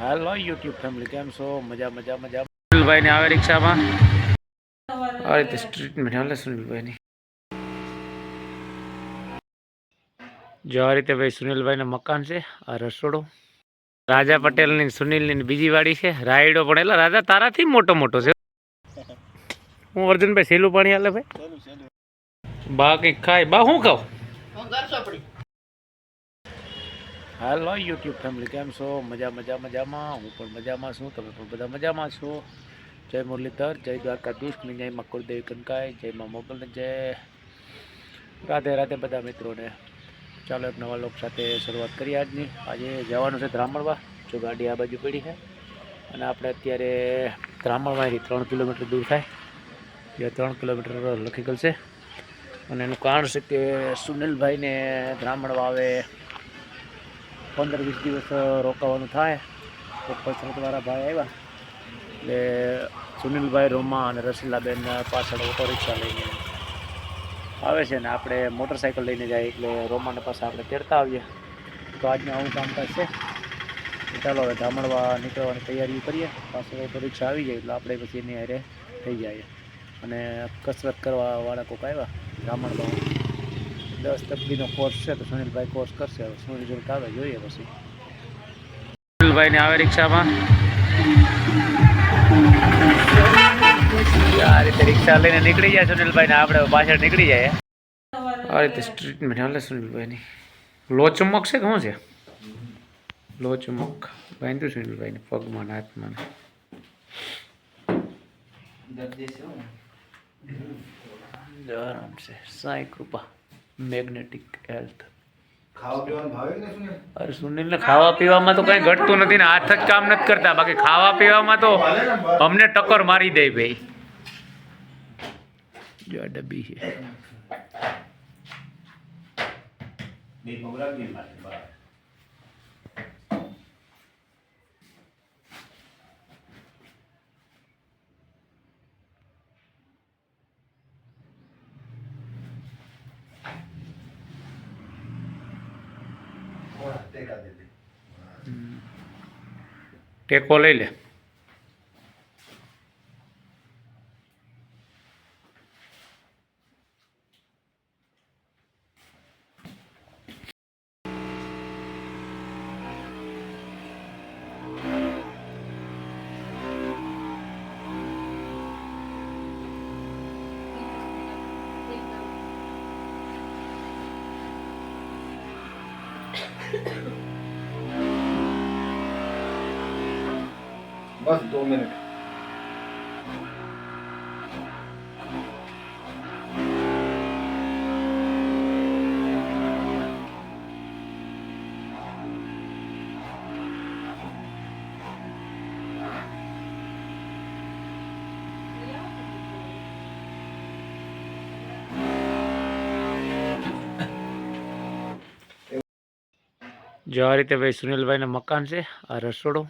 હાલો YouTube family કેમ છો? મજા મજા મજા. સુનિલભાઈ ને આવે રિક્ષામાં. આ રીતે ટ્રીટમેન્ટ હાલે સુનિલભાઈની. જો આ રીતે ભાઈ સુનિલભાઈનું મકાન છે આ રસોડો. રાજા પટેલની ને સુનિલની ને બીજી વાડી છે રાયડો પણ એટલે રાજા તારાથી મોટો મોટો છે. હું અર્જુનભાઈ સહેલું પાણી હાલે ભાઈ? બા કંઈક ખાય. બા શું ખાવ હાલો યુટ્યુબ ફેમિલી કેમ છો? મજા મજા, મજામાં? હું પણ મજામાં છું. તમે પણ બધા મજામાં છો? જય મુરલીધર, જય દ્વારકાધીશ જય માં કુળદેવી કનકાય જય માં મોગલને જય. રાધે રાધે બધા મિત્રોને. ચાલો એક નવા લોક સાથે શરૂઆત કરીએ આજની. આજે જવાનું છે ધ્રામણવા જો ગાડી આ બાજુ પડી છે. અને આપણે અત્યારે ધ્રામણવાથી ત્રણ કિલોમીટર દૂર થાય. જે ત્રણ કિલોમીટર લખી ગયેલ છે. અને એનું કારણ છે કે સુનિલભાઈને ધ્રામણવા આવે પંદર વીસ દિવસ રોકાવાનું થાય. તો પછરતવાળા ભાઈ આવ્યા. એટલે સુનિલભાઈ રોમા અને રસીલાબેન પાછળ ઓટો રિક્ષા લઈને આવે છે ને આપણે મોટરસાઇકલ લઈને જાય એટલે રોમાને પાસે આપણે તેડતા આવીએ. તો આજનું આવું કામકાજ છે. ચાલો હવે ધામણવા નીકળવાની તૈયારી કરીએ. પાછળ ઓટો રિક્ષા આવી જાય એટલે આપણે પછી એની હારે થઈ જાય. અને કસરત કરવા વાળા કોઈક આવ્યા ધામણમાં દસ તકલીનો કોર્સ છે તો સુનિલભાઈ કોર્સ કરશે હવે શું રિઝલ્ટ આવે જોઈએ પછી સુનિલભાઈને આવે રિક્ષામાં આ રીતે રિક્ષા લઈને નીકળી જાય સુનિલભાઈને આપણે પાછળ નીકળી જાય આ રીતે ટ્રીટમેન્ટ હાલે સુનિલભાઈની લો ચમક છે કે શું છે લો ચમક બાંધ્યું સુનિલભાઈને પગમાં ને હાથમાં. આરામ છે સાંઈ કૃપા મેગ્નેટિક હેલ્થ. અરે સુનિલને ખાવા પીવામાં તો કઈ ઘટતું નથી ને હાથ જ કામ નથી કરતા. બાકી ખાવા પીવામાં તો અમને ટક્કર મારી દે ભાઈ. જો ડબ્બી છે બે પગલા બી મારે બરાબર ટેકા દે દે ટેકો લઈ લે. બસ દો મિનિટ જો આ રીતે ભાઈ સુનિલભાઈના મકાન છે આ રસોડો.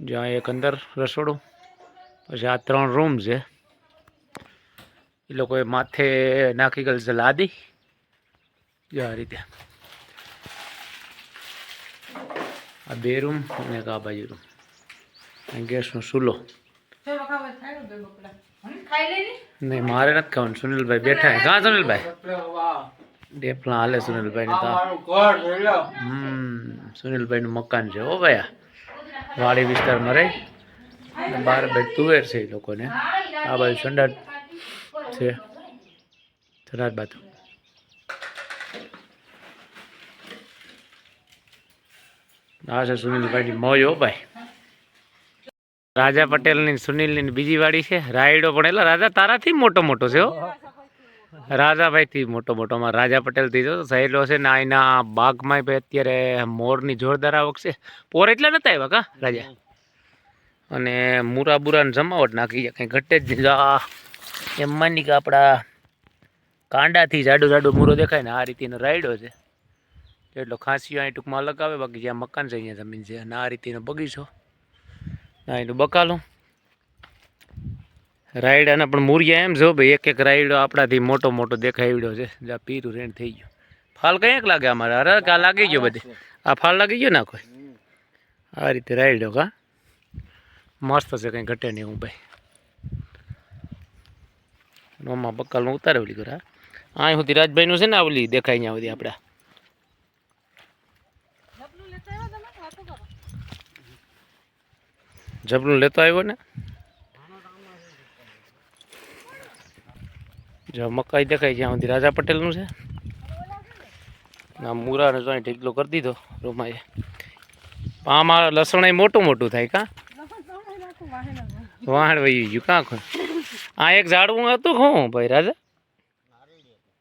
જો આ એક અંદર રસોડું પછી આ ત્રણ રૂમ છે. એ લોકોએ માથે નાખી ગયેલ છે લાદી. જો આ રીતે. આ બે રૂમ અને આ બાજુ રૂમ ગેસનો ચૂલો. નહીં મારે નથી ખાવાનું. સુનિલભાઈ બેઠા હે કાં સુનિલભાઈ? ડેપલા હાલે સુનિલભાઈ ને હમ સુનિલભાઈનું મકાન છે ઓ ભાઈ. વાડી વિસ્તારમાં રહી. બહાર બેઠ તુવેર છે એ લોકોને. આ બાજુ સંડાટ છે. સંડાસ બાથરૂમ. આ છે સુનિલભાઈની મોજ હો ભાઈ. રાજા પટેલની સુનિલની બીજી વાડી છે. રાયડો પણ એટલે રાજા તારાથી મોટો મોટો છે હો. રાજાભાઈથી મોટો મોટો. અમારા રાજા પટેલથી જો સહેલો છે ને અહીંના બાગમાં ભાઈ અત્યારે મોરની જોરદાર આવક છે. પોર એટલા નતા આવ્યા કા, રાજા? અને મૂરા બુરાને જમાવટ નાખી છે, કંઈ ઘટે જ નહીં. એમ માની કે આપણા કાંડાથી જાડો જાડો મૂરો દેખાય ને, આ રીતેનો રાયડો છે. એટલો ખાંસીઓ અહીં ટૂંકમાં અલગ આવે બાકી જ્યાં મકાન છે, અહીંયા જમીન છે. અને આ રીતેનો બગીચો. ના એનું બકાલું. રાયડાના પણ મૂરિયા એમ જો ભાઈ. એક એક રાયડો આપણાથી મોટો મોટો દેખાવડ્યો છે. જ્યાં પીરું રેણ થઈ ગયું. ફાલ કંઈક લાગે અમારે? અરે કા લાગી ગયો બધે. આ ફાળ લાગી ગયો ના કોઈ આ રીતે રાયડો કા? મસ્ત છે કંઈ ઘટે નહીં હું ભાઈ. નોમાં બક્કાલનું ઉતારે ઓલી કરા આ સુધી રાજભાઈનું છે ને આ ઓલી દેખાય ત્યાં સુધી આપણા. જબલું લેતો આવ્યો ને? જો મકાઈ દેખાય જ્યાં સુધી રાજા પટેલનું છે? ના, મૂરાને જો ઢીકલો કરી દીધો રૂમાએ. આમાં લસણ મોટું મોટું થાય કા? વાહણ વહી ગયું. કાં ખો આ એક ઝાડવું હતું શું ભાઈ રાજા?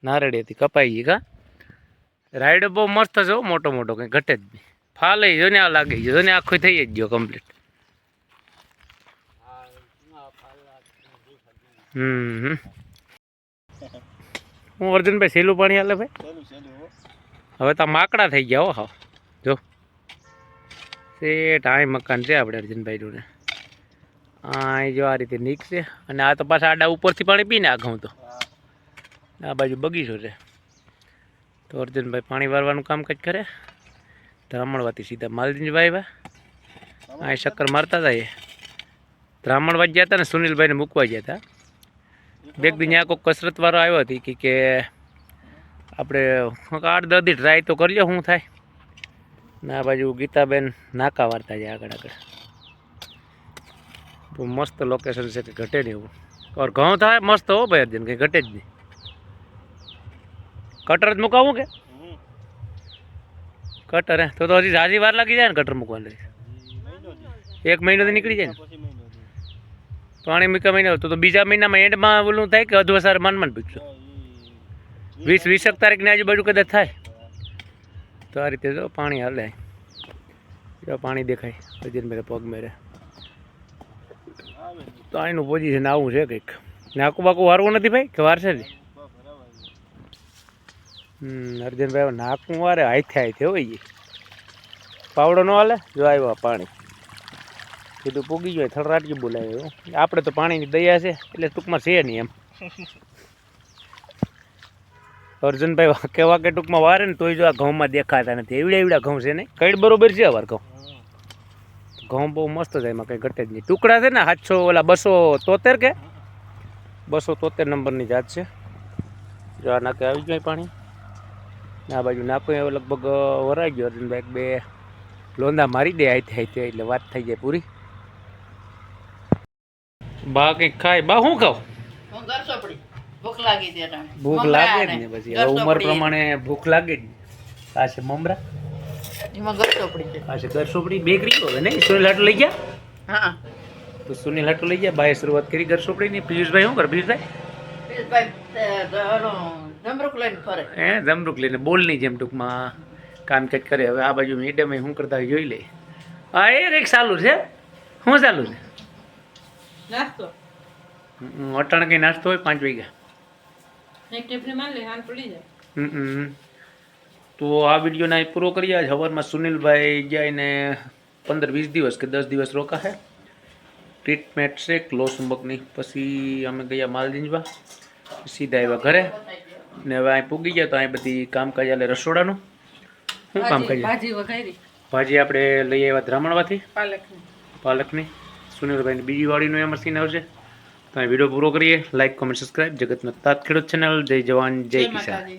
નારળી હતી, કપાઈ ગઈ કા? રાયડો બહુ મસ્ત છે મોટો મોટો, કંઈ ઘટે જ નહીં. ફાલે જો ને આ લાગી ગયો ને આખું થઈ જ ગયો કમ્પ્લીટ હમ. હું અર્જુનભાઈ સહેલું પાણી હાલે ભાઈ? હવે તો માકડા થઈ ગયા હો જો. શેઠ ટાઈમ મકાન છે આપણે અર્જુનભાઈનું ને આ જો આ રીતે નીકળશે. અને આ તો પાછા આડા ઉપરથી પાણી પીને આ ઘઉં તો. આ બાજુ બગીચો છે. તો અર્જુનભાઈ પાણી વારવાનું કામકાજ કરે. ધ્રામણવાથી સીધા માલજીભાઈ આવ્યા. આ શક્કર મારતા હતા એ. બ્રાહ્મણવાદ ગયા હતા ને સુનિલભાઈને મૂકવા ગયા હતા. બે દિન આ કોઈ કસરત વાળો આવ્યો હતી કે કે આપણે આઠ દસ દી ટ્રાય તો કરીએ શું થાય. ને બાજુ ગીતાબેન નાકા વાર્તા છે આગળ આગળ. બહુ મસ્ત લોકેશન છે કે ઘટે નહીં એવું. ઓર ઘઉં થાય મસ્ત હો ભાઈ અર્જુન, કંઈ ઘટે જ નહીં. કટર જ મુકાવું કે? કટર હે? તો તો હજી ઝાઝી વાર લાગી જાય ને કટર મૂકવાની એક મહિનોથી નીકળી જાય ને? પાણી મીકા મહિના તો બીજા મહિનામાં એન્ડમાં ઓલું થાય કે અધવસાર માન માન પીકશું વીસ વીસેક તારીખની આજુબાજુ કદાચ થાય. તો આ રીતે જો પાણી હાલે. જો પાણી દેખાય. અજીરમેરે પગ મેરે. તો આનું પોઝિશન આવું છે કંઈક. નાકું બાકું વારવું નથી ભાઈ? કે વારશે જ હમ, અર્જુનભાઈ નાકું વારે હાથે હાથે હોય. પાવડો ન હાલે? જો આવ્યો પાણી. કીધું પૂગી ગયો થળરાટકી બોલાય આપણે તો પાણીની દયા છે, એટલે ટૂંકમાં છે નહીં એમ. અર્જુનભાઈ કેવા કે ટૂંકમાં વારે ને તોય જો આ ઘઉંમાં દેખાતા નથી. એવડા એવડા ઘઉં છે ને? કઈડ બરોબર છે અવાર ઘઉં? ઘઉં બહુ મસ્ત છે, એમાં કંઈ ઘટે જ નહીં. ટુકડા છે ને સાતસો ઓલા બસો તોતેર કે? બસો તોતેર નંબરની જાત છે. જો આ નાકે આવી જાય પાણી. આ બાજુ નાકો લગભગ વરાઈ ગયો અર્જુનભાઈ બે લોંદા મારી દે આઈથી આઈથી એટલે વાત થઈ જાય પૂરી. બા કંઈક ખાય. બા શું ખાવ હું ભૂખ લાગી ભૂખ લાગે જ ને ને પછી. હવે ઉંમર પ્રમાણે ભૂખ લાગે જ આ છે મમરા? એમાં ઘર સોપડી છે. આ છે ગરસોપડી બેકરી હવે નહીં સુનિલ હાટુ લઈ ગયા? હા. તો સુનિલ હાટુ લઈ ગયા. બાએ શરૂઆત કરી ગરસોપડીની પિયુષભાઈ શું કરે? પિયુષભાઈ? પિયુષભાઈ, તે લઈને ફરે. હે? જમરૂક લઈને બોલની જેમ ટૂંકમાં કામકાજ કરે. હવે આ બાજુ મેડમ શું કરતા જોઈ લે. આ એ કંઈક ચાલુ છે. શું ચાલુ છે? નાસ્તો? હમ, કઈ નાસ્તો હોય? પાંચ વાગ્યા. એક લે પડી જાય. હમ. તો આ વિડીયોને પૂરો કરીએ. આજ સવારમાં સુનિલભાઈ જાય ને પંદર વીસ દિવસ કે દસ દિવસ રોકાશે. ટ્રીટમેન્ટ છે ક્લો ચુંબકની પછી અમે ગયા માલદીંજવા સીધા આવ્યા ઘરે. ને હવે અહીં પૂગી ગયા તો અહીં બધી કામકાજ આલે રસોડાનું. શું કામકાજ? ભાજી ભાજી આપણે લઈ આવ્યા ધ્રામણવાથી પાલકની. પાલકની. સુનિલભાઈની બીજી વાડીનું એ મશીન આવશે. તો વીડિયો પૂરો કરીએ. લાઈક કોમેન્ટ સબસ્ક્રાઈબ જગતનો તાત ખેડૂત ચેનલ જય જવાન જય કિસાન.